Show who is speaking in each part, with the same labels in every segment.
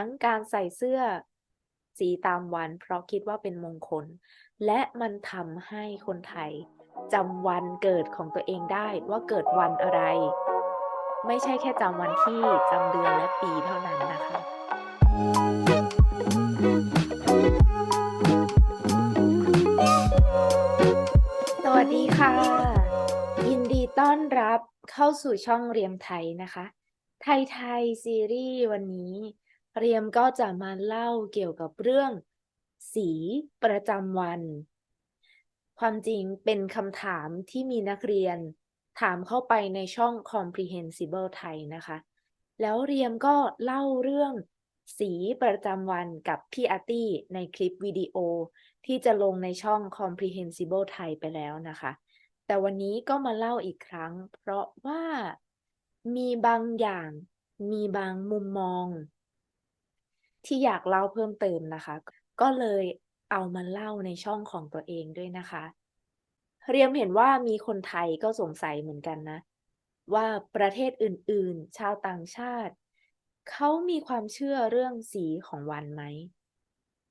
Speaker 1: ทั้งการใส่เสื้อสีตามวัน เพราะคิดว่าเป็นมงคล และมันทำให้คนไทยจำวันเกิดของตัวเองได้ว่าเกิดวันอะไร ไม่ใช่แค่จำวันที่จำเดือนและปีเท่านั้นนะคะสวัสดีค่ะ ยินดีต้อนรับเข้าสู่ช่องเรียมไทยนะคะ ไทยไทยซีรีส์วันนี้ เรียมก็จะมาเล่าเกี่ยวกับเรื่อง สีประจำวัน ความจริงเป็นคำถามที่มีนักเรียน ถามเข้าไปในช่อง Comprehensible ไทยนะคะ แล้วเรียมก็เล่าเรื่องสีประจำวันกับพี่อาร์ตี้ในคลิปวิดีโอ ที่จะลงในช่อง Comprehensible ไทยไปแล้วนะคะ แต่วันนี้ก็มาเล่าอีกครั้ง เพราะว่ามีบางอย่างมีบางมุมมอง ที่อยากเล่าเพิ่มเติมนะคะ ก็เลยเอามาเล่าในช่องของตัวเองด้วยนะคะ เรียมเห็นว่ามีคนไทยก็สงสัยเหมือนกันนะ ว่าประเทศอื่นๆ ชาวต่างชาติ เขามีความเชื่อเรื่องสีของวันไหม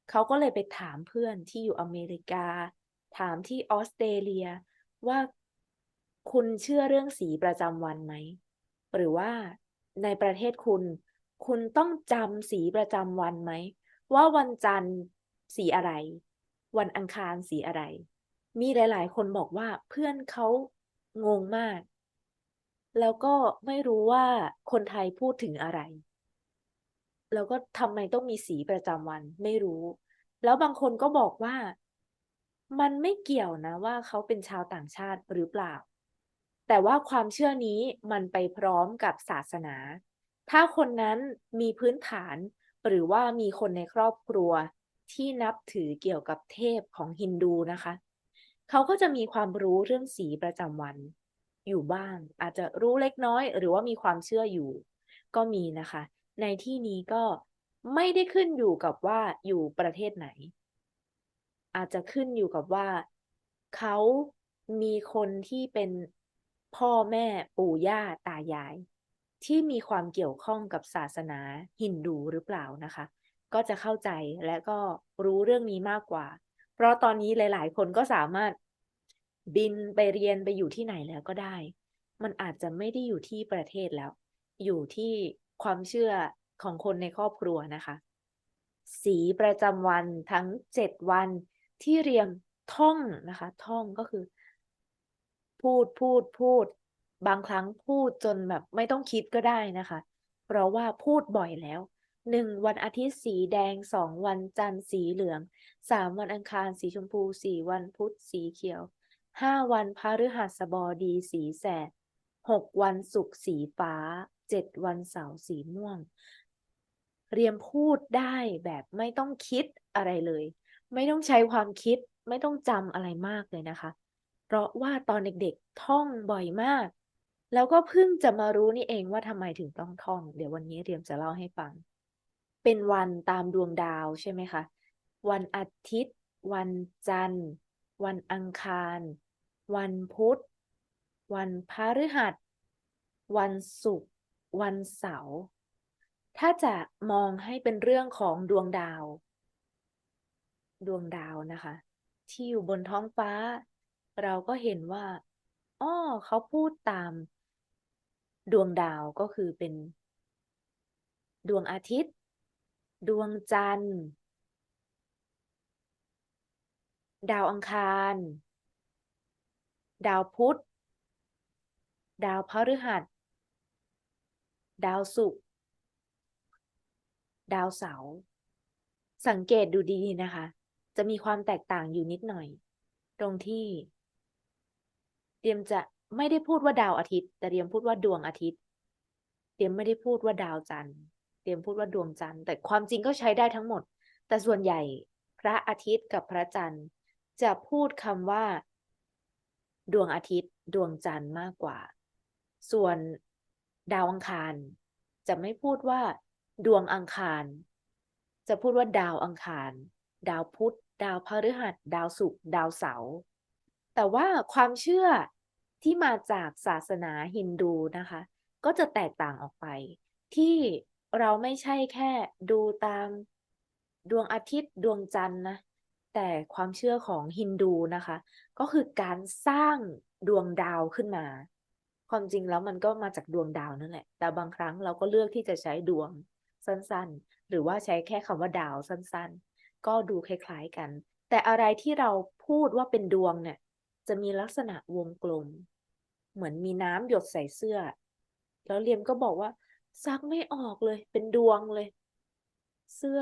Speaker 1: เขาก็เลยไปถามเพื่อนที่อยู่อเมริกา ถามที่ออสเตรเลียว่าคุณเชื่อเรื่องสีประจำวันไหม หรือว่าในประเทศคุณ คุณต้องจำสีประจำวันไหม ว่าวันจันทร์สีอะไร วันอังคารสีอะไร มีหลาย ๆ คนบอกว่าเพื่อนเขางงมาก แล้วก็ไม่รู้ว่าคนไทยพูดถึงอะไร แล้วก็ทำไมต้องมีสีประจำวันไม่รู้ แล้วบางคนก็บอกว่า มันไม่เกี่ยวนะว่าเขาเป็นชาวต่างชาติหรือเปล่า แต่ว่าความเชื่อนี้มันไปพร้อมกับศาสนา ถ้าคนนั้นมีพื้นฐาน หรือว่ามีคนในครอบครัวที่นับถือเกี่ยวกับเทพของฮินดูนะคะ เขาก็จะมีความรู้เรื่องสีประจำวัน อยู่บ้าง อาจจะรู้เล็กน้อย หรือว่ามีความเชื่ออยู่ ก็มีนะคะ ในที่นี้ก็ไม่ได้ขึ้นอยู่กับว่าอยู่ประเทศไหน อาจจะขึ้นอยู่กับว่า เขามีคนที่เป็นพ่อแม่ปู่ย่าตายาย ที่มีความเกี่ยวข้องกับศาสนาฮินดูหรือเปล่านะคะ ก็จะเข้าใจและก็รู้เรื่องนี้มากกว่า เพราะตอนนี้หลาย ๆ คนก็สามารถบินไปเรียนไปอยู่ที่ไหนแล้วก็ได้ มันอาจจะไม่ได้อยู่ที่ประเทศแล้ว อยู่ที่ความเชื่อของคนในครอบครัวนะคะ สีประจำวันทั้งเจ็ดวันที่เรียมท่องนะคะ ท่องก็คือ พูดพูดพูด บางครั้งพูดจนแบบไม่ต้องคิดก็ได้นะคะ เพราะว่าพูดบ่อยแล้วหนึ่งวันอาทิตย์สีแดงสองวันจันทร์สีเหลืองสามวันอังคารสีชมพูสี่วันพุธสีเขียวห้าวันพฤหัสบดีสีแสดหกวันศุกร์สีฟ้าเจ็ดวันเสาร์สีม่วง เรียมพูดได้แบบไม่ต้องคิดอะไรเลย ไม่ต้องใช้ความคิดไม่ต้องจำอะไรมากเลยนะคะ เพราะว่าตอนเด็กๆท่องบ่อยมาก แล้วก็เพิ่งจะมารู้นี่เองว่าทำไมถึงต้องท่อง เดี๋ยววันนี้เรียมจะเล่าให้ฟัง เป็นวันตามดวงดาวใช่ไหมคะ วันอาทิตย์ วันจันทร์ วันอังคาร วันพุธ วันพฤหัส วันศุกร์ วันเสาร์ ถ้าจะมองให้เป็นเรื่องของดวงดาว ดวงดาวนะคะ ที่อยู่บนท้องฟ้า เราก็เห็นว่า อ้อ เขาพูดตาม ดวงดาวก็คือเป็น ดวงอาทิตย์ ดวงจันทร์ ดาวอังคาร ดาวพุธ ดาวพฤหัส ดาวศุกร์ ดาวเสาร์ สังเกตดูดีๆนะคะ จะมีความแตกต่างอยู่นิดหน่อย ตรงที่ เตรียมจะ ไม่ได้พูดว่าดาวอาทิตย์ แต่เตรียมพูดว่าดวงอาทิตย์เตรียมไม่ได้พูดว่าดาวจันทร์เตรียมพูดว่าดวงจันทร์ แต่ความจริงก็ใช้ได้ทั้งหมด แต่ส่วนใหญ่พระอาทิตย์กับพระจันทร์ จะพูดคำว่า ดวงอาทิตย์ ดวงจันทร์มากกว่า ส่วนดาวอังคาร จะไม่พูดว่า ดวงอังคาร จะพูดว่าดาวอังคาร ดาวพุธ ดาวพฤหัส ดาวศุกร์ ดาวเสาร์ แต่ว่าความเชื่อ ที่มาจากศาสนาฮินดูนะคะ ก็จะแตกต่างออกไป ที่เราไม่ใช่แค่ดูตามดวงอาทิตย์ดวงจันทร์นะแต่ความเชื่อของฮินดูนะคะ ก็คือการสร้างดวงดาวขึ้นมา ความจริงแล้วมันก็มาจากดวงดาวนั่นแหละ แต่บางครั้งเราก็เลือกที่จะใช้ดวงสั้นๆ หรือว่าใช้แค่คำว่าดาวสั้นๆ ก็ดูคล้ายๆกัน แต่อะไรที่เราพูดว่าเป็นดวงเนี่ย จะมีลักษณะวงกลม เหมือนมีน้ำหยดใส่เสื้อ แล้วเลียมก็บอกว่า ซักไม่ออกเลย เป็นดวงเลย เสื้อ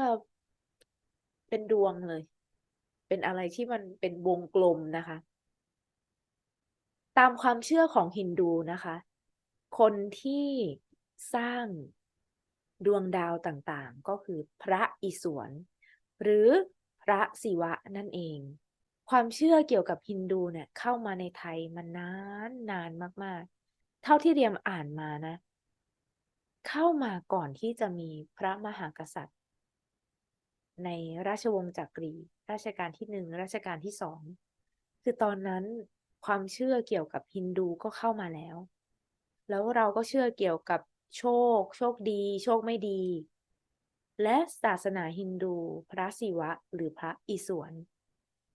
Speaker 1: เป็นดวงเลย เป็นอะไรที่มันเป็นวงกลมนะคะ ตามความเชื่อของฮินดูนะคะ คนที่สร้างดวงดาวต่างๆ ก็คือพระอิศวรหรือพระศิวะนั่นเอง ความเชื่อเกี่ยวกับฮินดูเนี่ย เข้ามาในไทยมานานนานมาก ๆ เท่าที่เรียมอ่านมานะ เข้ามาก่อนที่จะมีพระมหากษัตริย์ ในราชวงศ์จักรีรัชกาลที่หนึ่งรัชกาลที่สองคือตอนนั้นความเชื่อเกี่ยวกับฮินดูก็เข้ามาแล้ว แล้วเราก็เชื่อเกี่ยวกับโชค โชคดี โชคไม่ดี และศาสนาฮินดู พระศิวะ หรือพระอิศวร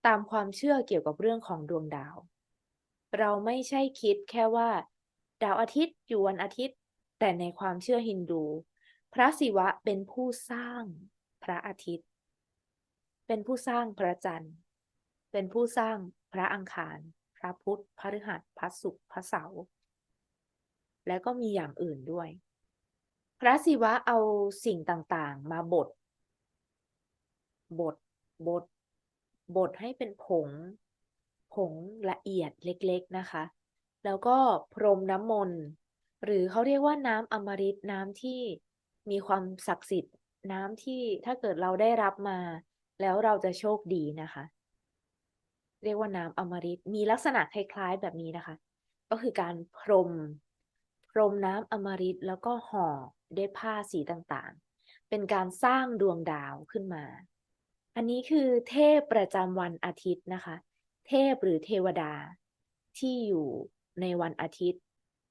Speaker 1: ตามความเชื่อเกี่ยวกับเรื่องของดวงดาว เราไม่ใช่คิดแค่ว่า ดาวอาทิตย์อยู่วันอาทิตย์ แต่ในความเชื่อฮินดู พระศิวะเป็นผู้สร้างพระอาทิตย์ เป็นผู้สร้างพระจันทร์ เป็นผู้สร้างพระอังคาร พระพุธพฤหัสพระศุกร์พระเสาร์และก็มีอย่างอื่นด้วย พระศิวะเอาสิ่งต่างๆ มาบดบดบด บดให้เป็นผง ผงละเอียดเล็กๆนะคะ แล้วก็พรมน้ำมนต์หรือเขาเรียกว่าน้ำอมฤตน้ำที่มีความศักดิ์สิทธิ์ น้ำที่ถ้าเกิดเราได้รับมา แล้วเราจะโชคดีนะคะ เรียกว่าน้ำอมฤตมีลักษณะคล้ายๆแบบนี้นะคะ ก็คือการพรม พรมน้ำอมฤตแล้วก็ห่อด้วยผ้าสีต่างๆ เป็นการสร้างดวงดาวขึ้นมา อันนี้คือเทพประจำวันอาทิตย์นะคะ เทพหรือเทวดาที่อยู่ในวันอาทิตย์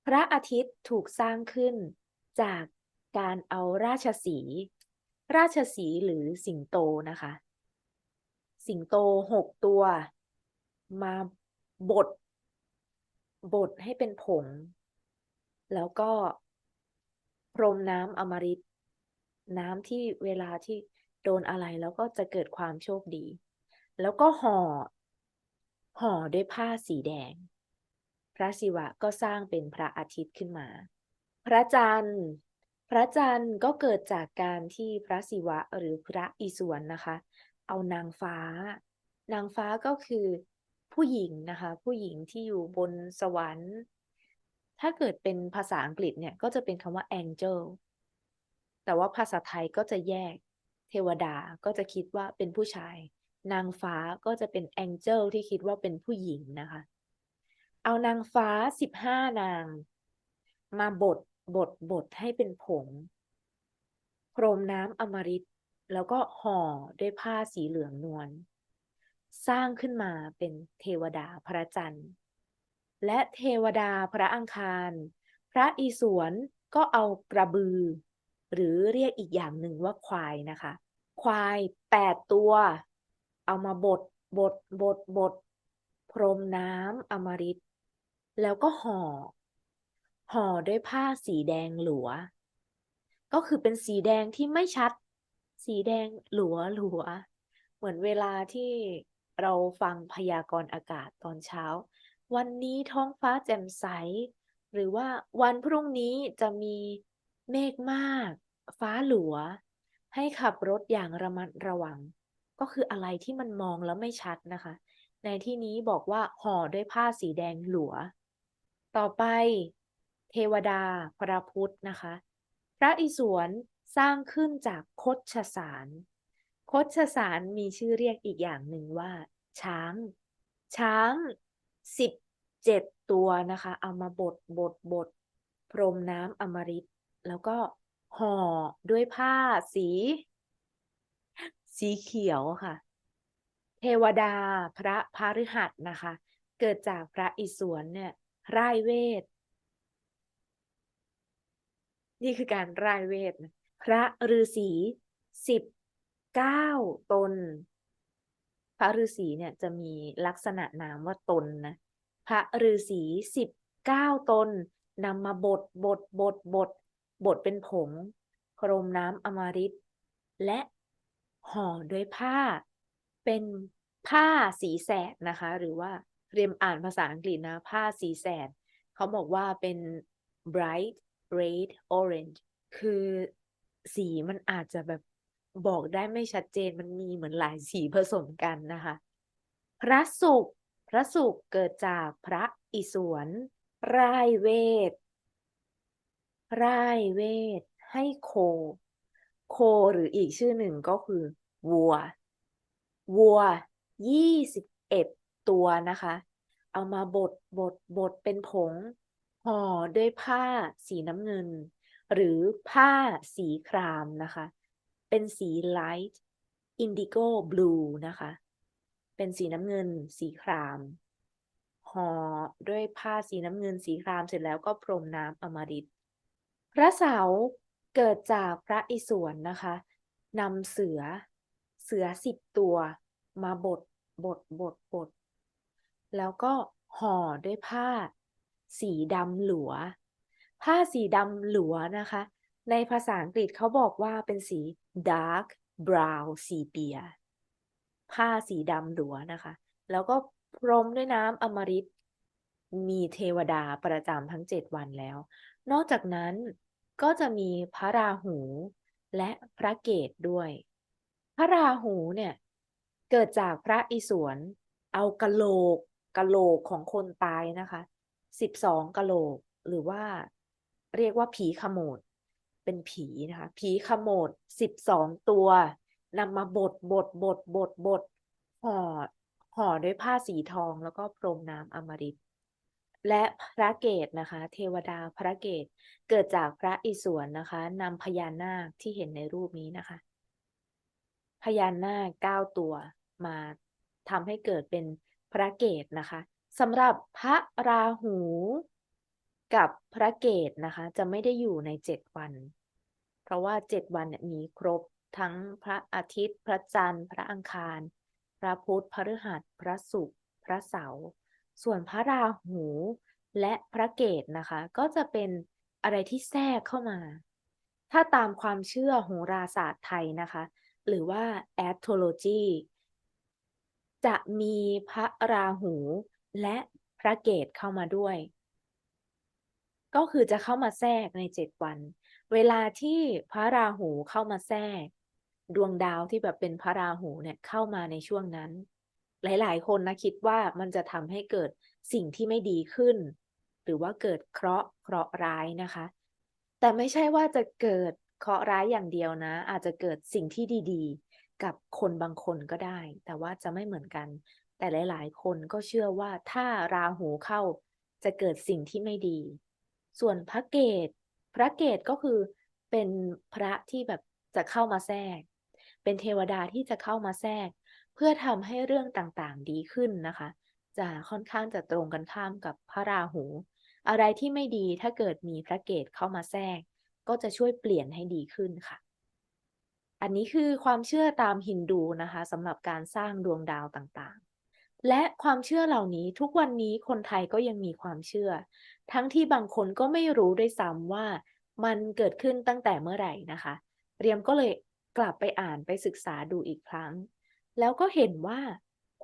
Speaker 1: พระอาทิตย์ถูกสร้างขึ้นจากการเอาราชสี ราชสีหรือสิงโตนะคะ สิงโตหกตัว มาบด บดให้เป็นผง แล้วก็พรมน้ำอมฤตน้ำที่เวลาที่ โดนอะไรแล้วก็จะเกิดความโชคดี แล้วก็ห่อ ห่อด้วยผ้าสีแดง พระศิวะก็สร้างเป็นพระอาทิตย์ขึ้นมา พระจันทร์ พระจันทร์ก็เกิดจากการที่พระศิวะหรือพระอิศวรนะคะ เอานางฟ้า นางฟ้าก็คือผู้หญิงนะคะ ผู้หญิงที่อยู่บนสวรรค์ถ้าเกิดเป็นภาษาอังกฤษเนี่ยก็จะเป็นคำว่า angel แต่ว่าภาษาไทยก็จะแยก เทวดาก็จะคิดว่าเป็นผู้ชาย นางฟ้าก็จะเป็น angel ที่คิดว่าเป็นผู้หญิงนะคะ เอานางฟ้าสิบห้านาง มาบดบดบดให้เป็นผงพรมน้ำอมฤตแล้วก็ห่อด้วยผ้าสีเหลืองนวลสร้างขึ้นมาเป็นเทวดาพระจันทร์ และเทวดาพระอังคาร พระอิศวรก็เอากระบือ หรือเรียกอีกอย่างหนึ่งว่าควายนะคะ ควายแปดตัว เอามาบดบดบดบดพรมน้ำอมฤตแล้วก็ห่อ ห่อด้วยผ้าสีแดงหลัว ก็คือเป็นสีแดงที่ไม่ชัด สีแดงหลัวหลัว เหมือนเวลาที่เราฟังพยากรณ์อากาศตอนเช้า วันนี้ท้องฟ้าแจ่มใส หรือว่าวันพรุ่งนี้จะมีเมฆมาก ฟ้าหลัว ให้ขับรถอย่างระมัดระวัง ก็คืออะไรที่มันมองแล้วไม่ชัดนะคะ ในที่นี้บอกว่าห่อด้วยผ้าสีแดงหลัว ต่อไป เทวดาพระพุทธนะคะ พระอิศวรสร้างขึ้นจากคดชสาร คดชสารมีชื่อเรียกอีกอย่างหนึ่งว่า ช้าง ช้างสิบเจ็ดตัวนะคะ เอามาบดบดบดพรมน้ำอมฤตแล้วก็ ห่อด้วยผ้าสี สีเขียวค่ะ เทวดาพระพฤหัสนะคะ เกิดจากพระอิศวรเนี่ยร่ายเวท นี่คือการร่ายเวท พระฤาษีสิบเก้าตน พระฤาษีเนี่ยจะมีลักษณะนามว่าตนนะ พระฤาษีสิบเก้าตนนำมาบดบดบดบด บดเป็นผงพรมน้ำอมฤตและห่อด้วยผ้า เป็นผ้าสีแสดนะคะ หรือว่าเรียมอ่านภาษาอังกฤษนะ ผ้าสีแสดเขาบอกว่าเป็น bright red orange คือสีมันอาจจะแบบบอกได้ไม่ชัดเจนมันมีเหมือนหลายสีผสมกันนะคะ พระศุกร์พระศุกร์เกิดจากพระอิศวรรายเวท ร่ายเวท ให้โค โคหรืออีกชื่อหนึ่งก็คือวัว วัวยี่สิบเอ็ดตัวนะคะ เอามาบดบดบดเป็นผงห่อด้วยผ้าสีน้ำเงิน หรือผ้าสีครามนะคะ เป็นสี light indigo blue นะคะ เป็นสีน้ำเงินสีครามห่อด้วยผ้าสีน้ำเงินสีครามเสร็จแล้วก็พรมน้ำอมฤต พระเสาเกิดจากพระอิศวรนะคะนำเสือเสือสิบตัวมาบดบดบดบดแล้วก็ห่อด้วยผ้า สีดำหลัว ผ้าสีดำหลัวนะคะ ในภาษาอังกฤษเขาบอกว่าเป็นสี dark brown sepia ผ้าสีดำหลัวนะคะ แล้วก็พรมด้วยน้ำอมฤตมีเทวดาประจำทั้งเจ็ดวันแล้ว นอกจากนั้นก็จะมีพระราหูและพระเกตด้วย พระราหูเนี่ยเกิดจากพระอิศวรเอากะโหลกกะโหลกของคนตายนะคะสิบสองกะโหลกหรือว่าเรียกว่าผีขโมดเป็นผีนะคะผีขโมดสิบสองตัวนำมาบดบดบดบดบดห่อห่อด้วยผ้าสีทองแล้วก็พรมน้ำอมฤต และพระเกตนะคะ เทวดาพระเกตเกิดจากพระอิศวรนะคะนำพญานาคที่เห็นในรูปนี้นะคะ พญานาคเก้าตัวมาทำให้เกิดเป็นพระเกตนะคะสำหรับพระราหูกับพระเกตนะคะ จะไม่ได้อยู่ในเจ็ดวัน เพราะว่าเจ็ดวันนี่ยมีครบทั้งพระอาทิตย์ พระจันทร์ พระอังคาร พระพุธพฤหัส พระศุกร์พระเสาร์ ส่วนพระราหูและพระเกตนะคะ ก็จะเป็นอะไรที่แทรกเข้ามา ถ้าตามความเชื่อโหราศาสตร์ไทยนะคะ หรือว่า astrology จะมีพระราหูและพระเกตเข้ามาด้วย ก็คือจะเข้ามาแทรกในเจ็ดวัน เวลาที่พระราหูเข้ามาแทรก ดวงดาวที่แบบเป็นพระราหูเนี่ยเข้ามาในช่วงนั้น หลาย ๆ คนนะคิดว่ามันจะทำให้เกิดสิ่งที่ไม่ดีขึ้น หรือว่าเกิดเคราะห์เคราะห์ร้ายนะคะ แต่ไม่ใช่ว่าจะเกิดเคราะห์ร้ายอย่างเดียวนะ อาจจะเกิดสิ่งที่ดีๆ กับคนบางคนก็ได้ แต่ว่าจะไม่เหมือนกัน แต่หลาย ๆ คนก็เชื่อว่าถ้าราหูเข้าจะเกิดสิ่งที่ไม่ดี ส่วนพระเกตพระเกตก็คือเป็นพระที่แบบจะเข้ามาแทรก เป็นเทวดาที่จะเข้ามาแทรก เพื่อทำให้เรื่องต่างๆดีขึ้นนะคะ จะค่อนข้างจะตรงกันข้ามกับพระราหู อะไรที่ไม่ดีถ้าเกิดมีพระเกตเข้ามาแทรก ก็จะช่วยเปลี่ยนให้ดีขึ้นค่ะ อันนี้คือความเชื่อตามฮินดูนะคะสำหรับการสร้างดวงดาวต่างๆ และความเชื่อเหล่านี้ทุกวันนี้คนไทยก็ยังมีความเชื่อ ทั้งที่บางคนก็ไม่รู้ด้วยซ้ำว่ามันเกิดขึ้นตั้งแต่เมื่อไหร่นะคะ เรียมก็เลยกลับไปอ่านไปศึกษาดูอีกครั้ง แล้วก็เห็นว่า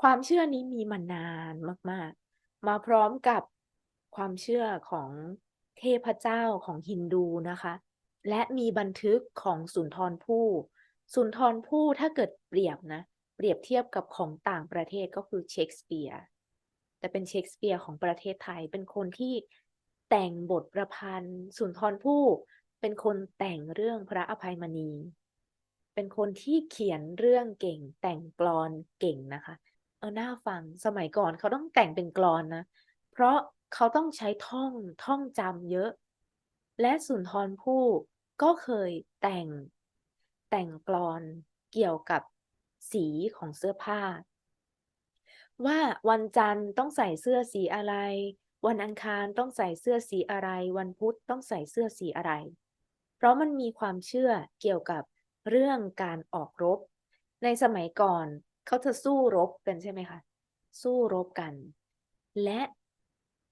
Speaker 1: ความเชื่อนี้มีมานานมาก ๆ มาพร้อมกับความเชื่อของเทพเจ้าของฮินดูนะคะ และมีบันทึกของสุนทรภู่สุนทรภู่ถ้าเกิดเปรียบนะ เปรียบเทียบกับของต่างประเทศก็คือเชคสเปียร์แต่เป็นเชคสเปียร์ของประเทศไทยเป็นคนที่แต่งบทประพันธ์ สุนทรภู่เป็นคนแต่งเรื่องพระอภัยมณี เป็นคนที่เขียนเรื่องเก่ง แต่งกลอนเก่งนะคะ เออน่าฟังสมัยก่อนเขาต้องแต่งเป็นกลอนนะ เพราะเขาต้องใช้ท่องท่องจำเยอะ และสุนทรภู่ก็เคยแต่งแต่งกลอนเกี่ยวกับสีของเสื้อผ้า ว่าวันจันทร์ต้องใส่เสื้อสีอะไร วันอังคารต้องใส่เสื้อสีอะไร วันพุธต้องใส่เสื้อสีอะไร เพราะมันมีความเชื่อเกี่ยวกับ เรื่องการออกรบ ในสมัยก่อนเขาจะสู้รบกันใช่ไหมคะ สู้รบกัน และ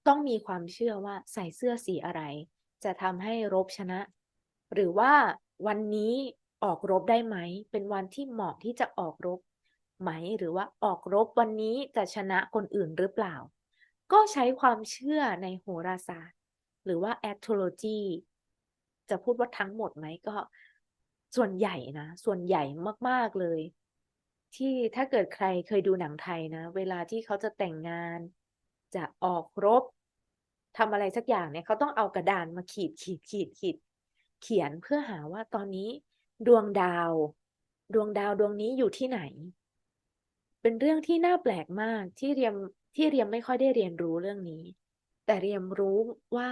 Speaker 1: ต้องมีความเชื่อว่าใส่เสื้อสีอะไร จะทำให้รบชนะ หรือว่าวันนี้ออกรบได้ไหม เป็นวันที่เหมาะที่จะออกรบไหม หรือว่าออกรบวันนี้จะชนะคนอื่นหรือเปล่า ก็ใช้ความเชื่อในโหราศาสตร์ หรือว่า astrology จะพูดว่าทั้งหมดไหมก็ ส่วนใหญ่นะ ส่วนใหญ่มาก ๆ เลย ที่ถ้าเกิดใครเคยดูหนังไทยนะ เวลาที่เขาจะแต่งงาน จะออกรบทำอะไรสักอย่างเนี่ยเขาต้องเอากระดานมาขีดขีดขีดขีด เขียนเพื่อหาว่าตอนนี้ ดวงดาว ดวงดาวดวงนี้อยู่ที่ไหน เป็นเรื่องที่น่าแปลกมากที่เรียมที่เรียมไม่ค่อยได้เรียนรู้เรื่องนี้ แต่เรียมรู้ว่า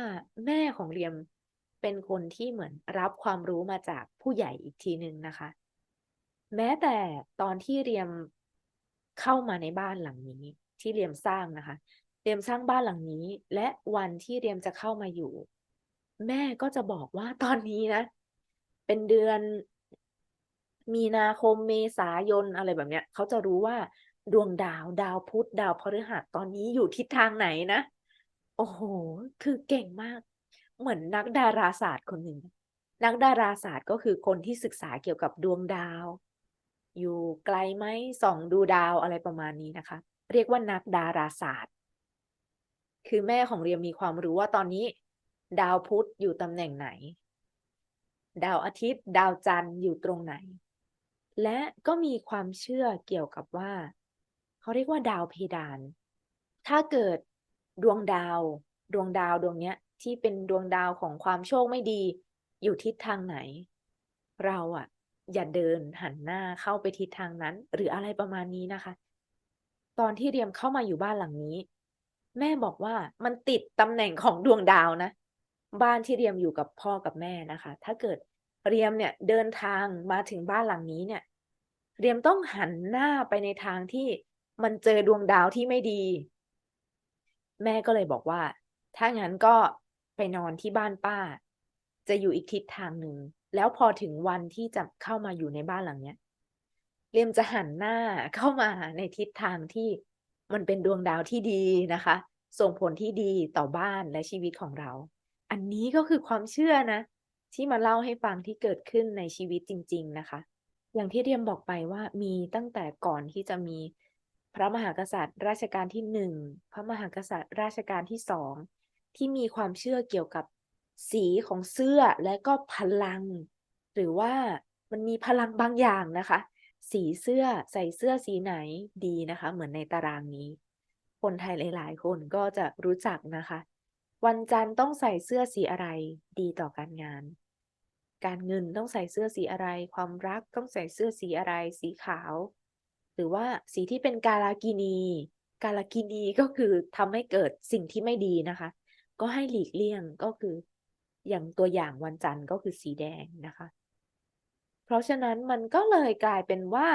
Speaker 1: แม่ของเรียม เป็นคนที่เหมือนรับความรู้มาจากผู้ใหญ่อีกทีหนึ่งนะคะ แม้แต่ตอนที่เรียมเข้ามาในบ้านหลังนี้ที่เรียมสร้างนะคะ เรียมสร้างบ้านหลังนี้ และวันที่เรียมจะเข้ามาอยู่ แม่ก็จะบอกว่าตอนนี้นะ เป็นเดือนมีนาคมเมษายนอะไรแบบเนี้ย เขาจะรู้ว่าดวงดาวดาวพุธดาวพฤหัสตอนนี้อยู่ทิศทางไหนนะ โอ้โห คือเก่งมาก เหมือนนักดาราศาสตร์คนหนึ่ง นักดาราศาสตร์ก็คือคนที่ศึกษาเกี่ยวกับดวงดาว อยู่ไกลไหมส่องดูดาวอะไรประมาณนี้นะคะ เรียกว่านักดาราศาสตร์ คือแม่ของเรียมมีความรู้ว่าตอนนี้ ดาวพุธอยู่ตำแหน่งไหน ดาวอาทิตย์ ดาวจันทร์อยู่ตรงไหน และก็มีความเชื่อเกี่ยวกับว่า เขาเรียกว่าดาวเพดาน ถ้าเกิดดวงดาว ดวงดาวดวงเนี้ย ที่เป็นดวงดาวของความโชคไม่ดี อยู่ทิศทางไหน เราอะอย่าเดินหันหน้าเข้าไปทิศทางนั้น หรืออะไรประมาณนี้นะคะ ตอนที่เรียมเข้ามาอยู่บ้านหลังนี้ แม่บอกว่ามันติดตำแหน่งของดวงดาวนะ บ้านที่เรียมอยู่กับพ่อกับแม่นะคะ ถ้าเกิดเรียมเนี่ยเดินทางมาถึงบ้านหลังนี้เนี่ย เรียมต้องหันหน้าไปในทางที่มันเจอดวงดาวที่ไม่ดี แม่ก็เลยบอกว่า ถ้างั้นก็ ไปนอนที่บ้านป้า จะอยู่อีกทิศทางหนึ่ง แล้วพอถึงวันที่จะเข้ามาอยู่ในบ้านหลังเนี้ยเรียมจะหันหน้าเข้ามาในทิศทางที่มันเป็นดวงดาวที่ดีนะคะ ส่งผลที่ดีต่อบ้านและชีวิตของเรา อันนี้ก็คือความเชื่อนะ ที่มาเล่าให้ฟังที่เกิดขึ้นในชีวิตจริง ๆนะคะ อย่างที่เรียมบอกไปว่ามีตั้งแต่ก่อนที่จะมีพระมหากษัตริย์รัชกาลที่หนึ่งพระมหากษัตริย์รัชกาลที่สอง ที่มีความเชื่อเกี่ยวกับสีของเสื้อและก็พลัง หรือว่ามันมีพลังบางอย่างนะคะ สีเสื้อใส่เสื้อสีไหนดีนะคะ เหมือนในตารางนี้ คนไทยหลาย ๆ คนก็จะรู้จักนะคะ วันจันทร์ต้องใส่เสื้อสีอะไรดีต่อการงาน การเงินต้องใส่เสื้อสีอะไร ความรักต้องใส่เสื้อสีอะไร สีขาว หรือว่าสีที่เป็นกาลากินี กาลากินีก็คือทำให้เกิดสิ่งที่ไม่ดีนะคะ ก็ให้หลีกเลี่ยงก็คือ อย่างตัวอย่างวันจันทร์ก็คือสีแดงนะคะ เพราะฉะนั้นมันก็เลยกลายเป็นว่า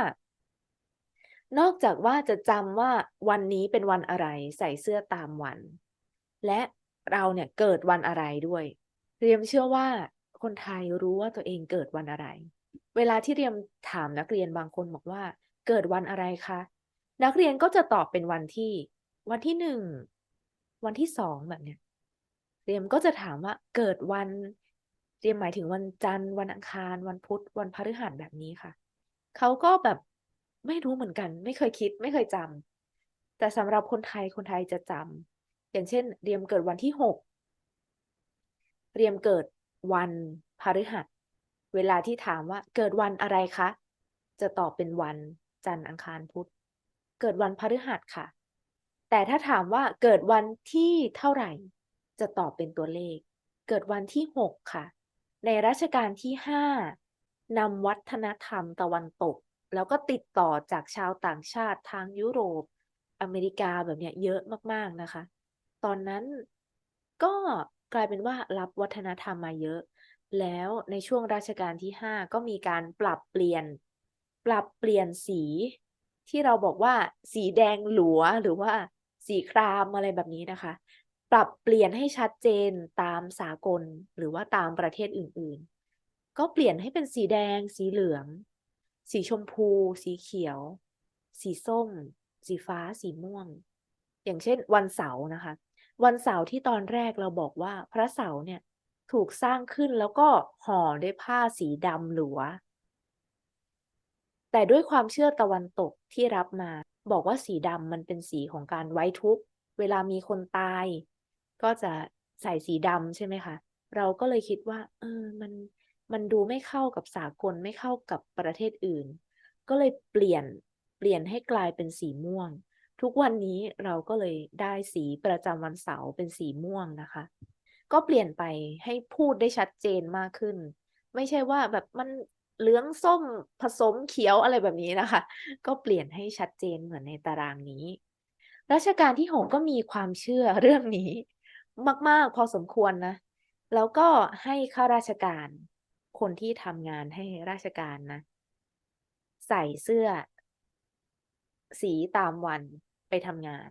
Speaker 1: นอกจากว่าจะจำว่าวันนี้เป็นวันอะไรใส่เสื้อตามวัน และเราเนี่ยเกิดวันอะไรด้วย เรียมเชื่อว่าคนไทยรู้ว่าตัวเองเกิดวันอะไร เวลาที่เรียมถามนักเรียนบางคนบอกว่า เกิดวันอะไรคะ นักเรียนก็จะตอบเป็นวันที่ วันที่หนึ่ง วันที่สองแบบเนี้ย เรียมก็จะถามว่าเกิดวันเรียมหมายถึงวันจันทร์วันอังคาร วันพุธวันพฤหัสแบบนี้ค่ะ เขาก็แบบไม่รู้เหมือนกัน ไม่เคยคิดไม่เคยจำแต่สำหรับคนไทยคนไทยจะจำอย่างเช่นเรียมเกิดวันที่หกเรียมเกิดวันพฤหัส เวลาที่ถามว่าเกิดวันอะไรคะ จะตอบเป็นวันจันทร์อังคารพุธเกิดวันพฤหัสค่ะ แต่ถ้าถามว่าเกิดวันที่เท่าไหร่ จะตอบเป็นตัวเลข เกิดวันที่หกค่ะ ในรัชกาลที่ห้านำวัฒนธรรมตะวันตก แล้วก็ติดต่อจากชาวต่างชาติทางยุโรป อเมริกาแบบเนี้ยเยอะมากๆนะคะ ตอนนั้นก็กลายเป็นว่ารับวัฒนธรรมมาเยอะ แล้วในช่วงรัชกาลที่ห้าก็มีการปรับเปลี่ยน ปรับเปลี่ยนสีที่เราบอกว่าสีแดงหลัวหรือว่าสีครามอะไรแบบนี้นะคะ ปรับเปลี่ยนให้ชัดเจนตามสากลหรือว่าตามประเทศอื่นๆ ก็เปลี่ยนให้เป็นสีแดง สีเหลือง สีชมพู สีเขียว สีส้ม สีฟ้า สีม่วง อย่างเช่น วันเสาร์นะคะ วันเสาร์ที่ตอนแรกเราบอกว่าพระเสาร์เนี่ยถูกสร้างขึ้นแล้วก็ห่อด้วยผ้าสีดำหลัว แต่ด้วยความเชื่อตะวันตกที่รับมา บอกว่าสีดำมันเป็นสีของการไว้ทุกข์ เวลามีคนตาย ก็จะใส่สีดำใช่ไหมคะ เราก็เลยคิดว่า เออมันมันดูไม่เข้ากับสากลไม่เข้ากับประเทศอื่น ก็เลยเปลี่ยนเปลี่ยนให้กลายเป็นสีม่วง ทุกวันนี้เราก็เลยได้สีประจำวันเสาร์เป็นสีม่วงนะคะ ก็เปลี่ยนไปให้พูดได้ชัดเจนมากขึ้น ไม่ใช่ว่าแบบมันเหลืองส้มผสมเขียวอะไรแบบนี้นะคะ ก็เปลี่ยนให้ชัดเจนเหมือนในตารางนี้ รัชกาลที่6ก็มีความเชื่อเรื่องนี้ มาก ๆ พอสมควรนะ แล้วก็ให้ข้าราชการ คนที่ทำงานให้ราชการนะ ใส่เสื้อ สีตามวันไปทำงาน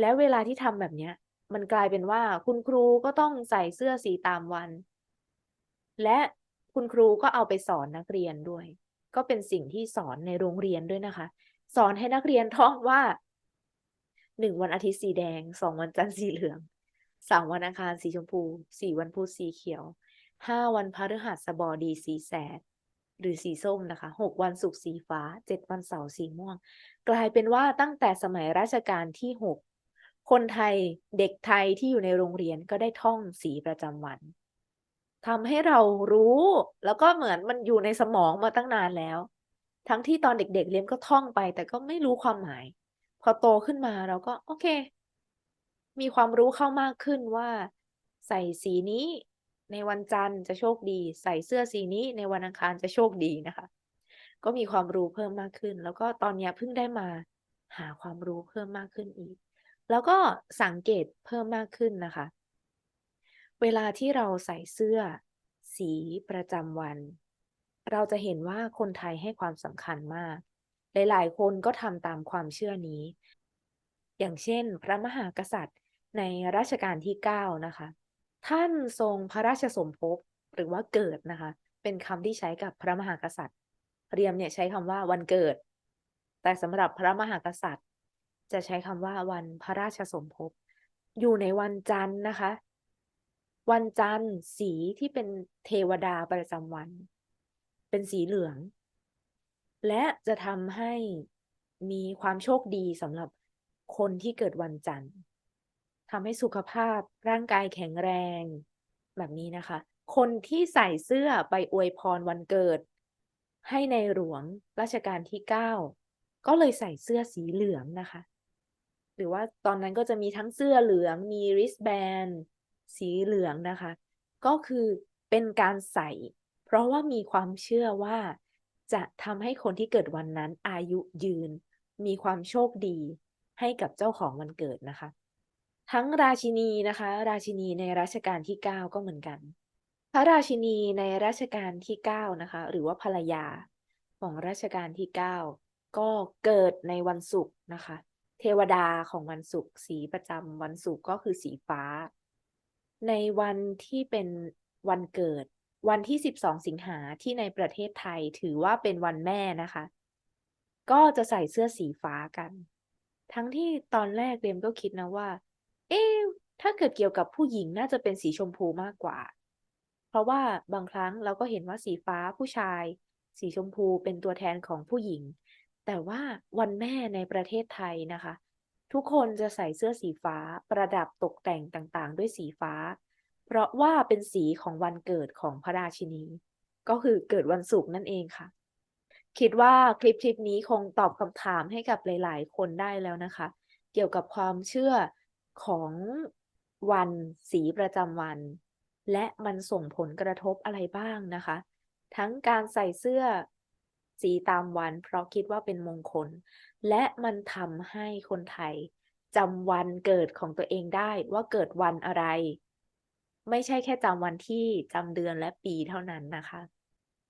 Speaker 1: แล้วเวลาที่ทำแบบเนี้ย มันกลายเป็นว่าคุณครูก็ต้องใส่เสื้อสีตามวัน และคุณครูก็เอาไปสอนนักเรียนด้วย ก็เป็นสิ่งที่สอนในโรงเรียนด้วยนะคะ สอนให้นักเรียนท่องว่า1วันอาทิตย์สีแดง2วันจันทร์สีเหลือง 3วันอังคารสีชมพู4วันพุธสีเขียว5วันพฤหัสบดีสีแสด หรือสีส้มนะคะ6วันศุกร์สีฟ้า7วันเสาร์สีม่วง กลายเป็นว่าตั้งแต่สมัยรัชกาลที่6คนไทยเด็กไทยที่อยู่ในโรงเรียนก็ได้ท่องสีประจำวันทำให้เรารู้ แล้วก็เหมือนมันอยู่ในสมองมาตั้งนานแล้ว ทั้งที่ตอนเด็กๆเรียนก็ท่องไป แต่ก็ไม่รู้ความหมาย พอโตขึ้นมาเราก็โอเค มีความรู้เข้ามากขึ้นว่า ใส่สีนี้ในวันจันทร์จะโชคดี ใส่เสื้อสีนี้ในวันอังคารจะโชคดีนะคะ ก็มีความรู้เพิ่มมากขึ้น แล้วก็ตอนนี้เพิ่งได้มาหาความรู้เพิ่มมากขึ้นอีก แล้วก็สังเกตเพิ่มมากขึ้นนะคะ เวลาที่เราใส่เสื้อสีประจำวัน เราจะเห็นว่าคนไทยให้ความสำคัญมาก หลาย ๆ คนก็ทำตามความเชื่อนี้ อย่างเช่น พระมหากษัตริย์ ในรัชกาลที่ 9 นะคะ ท่านทรงพระราชสมภพหรือว่าเกิดนะคะ เป็นคำที่ใช้กับพระมหากษัตริย์เรียมเนี่ยใช้คำว่าวันเกิด แต่สำหรับพระมหากษัตริย์ จะใช้คำว่าวันพระราชสมภพอยู่ในวันจันทร์นะคะ วันจันทร์สีที่เป็นเทวดาประจำวัน เป็นสีเหลือง และจะทำให้มีความโชคดีสำหรับคนที่เกิดวันจันทร์ ทำให้สุขภาพร่างกายแข็งแรง แบบนี้นะคะ คนที่ใส่เสื้อไปอวยพรวันเกิด ให้ในหลวงรัชกาลที่ 9 ก็เลยใส่เสื้อสีเหลืองนะคะ หรือว่าตอนนั้นก็จะมีทั้งเสื้อเหลืองมี wristband สีเหลืองนะคะ ก็คือเป็นการใส่ เพราะว่ามีความเชื่อว่าจะทำให้คนที่เกิดวันนั้นอายุยืน มีความโชคดีให้กับเจ้าของวันเกิดนะคะ ทั้งราชินีนะคะ ราชินีในรัชกาลที่9ก็เหมือนกัน พระราชินีในรัชกาลที่9นะคะ หรือว่าภรรยาของรัชกาลที่9ก็เกิดในวันศุกร์นะคะ เทวดาของวันศุกร์สีประจำวันศุกร์ก็คือสีฟ้า ในวันที่เป็นวันเกิด วันที่ 12 สิงหาที่ในประเทศไทยถือว่าเป็นวันแม่นะคะ ก็จะใส่เสื้อสีฟ้ากัน ทั้งที่ตอนแรกเรมก็คิดนะว่า เอ๊ะถ้าเกิดเกี่ยวกับผู้หญิงน่าจะเป็นสีชมพูมากกว่า เพราะว่าบางครั้งเราก็เห็นว่าสีฟ้าผู้ชาย สีชมพูเป็นตัวแทนของผู้หญิง แต่ว่าวันแม่ในประเทศไทยนะคะ ทุกคนจะใส่เสื้อสีฟ้าประดับตกแต่งต่างๆ ด้วยสีฟ้า เพราะว่าเป็นสีของวันเกิดของพระราชินี ก็คือเกิดวันศุกร์นั่นเองค่ะ คิดว่าคลิปคลิปนี้คงตอบคำถามให้กับหลาย ๆ คนได้แล้วนะคะ เกี่ยวกับความเชื่อ ของวันสีประจำวัน และมันส่งผลกระทบอะไรบ้างนะคะ ทั้งการใส่เสื้อสีตามวัน เพราะคิดว่าเป็นมงคล และมันทำให้คนไทยจำวันเกิดของตัวเองได้ว่าเกิดวันอะไร ไม่ใช่แค่จำวันที่จำเดือนและปีเท่านั้นนะคะ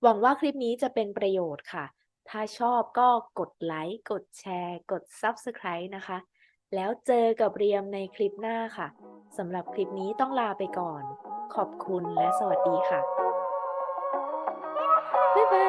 Speaker 1: หวังว่าคลิปนี้จะเป็นประโยชน์ค่ะ ถ้าชอบก็กดไลค์ กดแชร์ กด Subscribe นะคะ แล้วเจอกับเรียมในคลิปหน้าค่ะสำหรับคลิปนี้ต้องลาไปก่อน ขอบคุณและสวัสดีค่ะ บ๊ายบาย